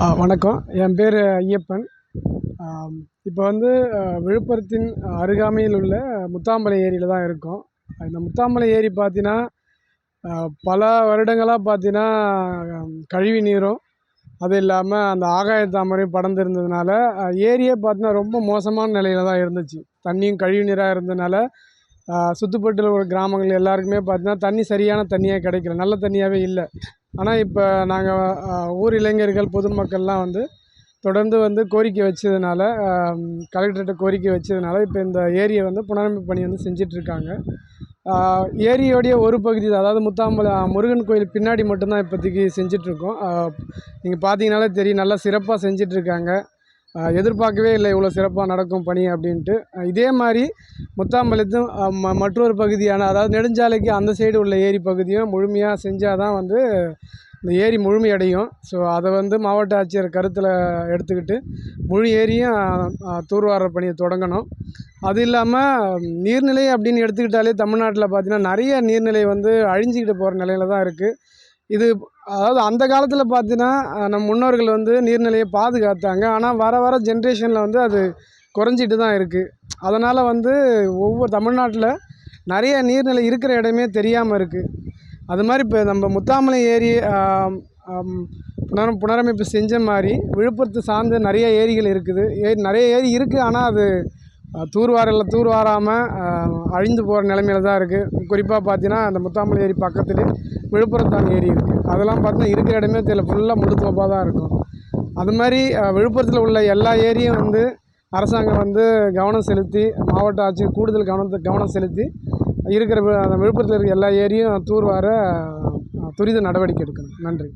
வணக்கம். என் பேர் ஐயப்பன். இப்போ வந்து விழுப்புரத்தின் அருகாமையில் உள்ள முத்தாம்பலை ஏரியில் தான் இருக்கோம். இந்த முத்தாம்பலை ஏரி பார்த்தீங்கன்னா பல வருடங்களாக பார்த்தீங்கன்னா கழிவு நீரும் அது இல்லாமல் அந்த ஆகாய தாமரையும் படர்ந்துருந்ததுனால ஏரியே பார்த்தீங்கன்னா ரொம்ப மோசமான நிலையில தான் இருந்துச்சு. தண்ணியும் கழிவு நீராக இருந்ததுனால சுற்றுப்பட்டுல உள்ள கிராமங்கள் எல்லாருக்குமே பார்த்தீங்கன்னா தண்ணி சரியான தண்ணியாக கிடைக்கல. நல்ல தண்ணியாகவே இல்லை. ஆனால் இப்போ நாங்கள் ஊர் இளைஞர்கள் பொதுமக்கள்லாம் வந்து தொடர்ந்து வந்து கோரிக்கை வச்சதுனால கலெக்டர்கிட்ட கோரிக்கை வச்சதுனால இப்போ இந்த ஏரியை வந்து புனரமைப்பு பணி வந்து செஞ்சிட்ருக்காங்க. ஏரியோடைய ஒரு பகுதி தான் அதாவது முத்தாம்பலம் முருகன் கோயில் பின்னாடி மட்டும்தான் இப்போதைக்கு செஞ்சிட்ருக்கோம். நீங்கள் பார்த்தீங்கனாலே தெரியும் நல்லா சிறப்பாக செஞ்சிட்ருக்காங்க. எதிர்பார்க்கவே இல்லை இவ்வளோ சிறப்பாக நடக்கும் பணி அப்படின்ட்டு. இதே மாதிரி முத்தாம்பலத்தும் ம மற்றொரு பகுதியான அதாவது நெடுஞ்சாலைக்கு அந்த சைடு உள்ள ஏரி பகுதியும் முழுமையாக செஞ்சால் தான் வந்து இந்த ஏரி முழுமையடையும். ஸோ அதை வந்து மாவட்ட ஆட்சியர் கருத்தில் எடுத்துக்கிட்டு முழு ஏரியும் தூர்வார பணியை தொடங்கணும். அது இல்லாமல் நீர்நிலை அப்படின்னு எடுத்துக்கிட்டாலே தமிழ்நாட்டில் பார்த்திங்கன்னா நிறைய நீர்நிலை வந்து அழிஞ்சிக்கிட்டு போகிற நிலையில தான் இருக்குது இது அதாவது அந்த காலத்தில் பார்த்தீங்கன்னா நம் முன்னோர்கள் வந்து நீர்நிலையை பாதுகாத்தாங்க. ஆனால் வர வர ஜென்ரேஷனில் வந்து அது குறைஞ்சிட்டு தான் இருக்குது அதனால் வந்து ஒவ்வொரு தமிழ்நாட்டில் நிறைய நீர்நிலை இருக்கிற இடமே தெரியாமல் இருக்குது அது மாதிரி இப்போ நம்ம முத்தாமலை ஏரி புனர் புனரமைப்பு செஞ்ச மாதிரி விழுப்புரத்தை சார்ந்து நிறைய ஏரிகள் இருக்குது. ஏரி நிறைய ஏரி இருக்குது ஆனால் அது தூர்வாரல தூர்வாராமல் அழிந்து போகிற நிலமையில தான் இருக்குது குறிப்பாக பார்த்தீங்கன்னா அந்த முத்தாமலை ஏரி பக்கத்துலேயே விழுப்புரத்தான் ஏரி இருக்குது அதெல்லாம் பார்த்தீங்கன்னா இருக்கிற இடமே தெரியல. ஃபுல்லாக முழுத்தோப்பாக தோப்பாக தான் இருக்கும். அது மாதிரி விழுப்புரத்தில் உள்ள எல்லா ஏரியும் வந்து அரசாங்கம் வந்து கவனம் செலுத்தி மாவட்ட ஆட்சியர் கூடுதல் கவனத்தை கவனம் செலுத்தி இருக்கிற விழுப்புரத்தில் இருக்கிற எல்லா ஏரியும் தூர்வார துரித நடவடிக்கை எடுக்கணும். நன்றி.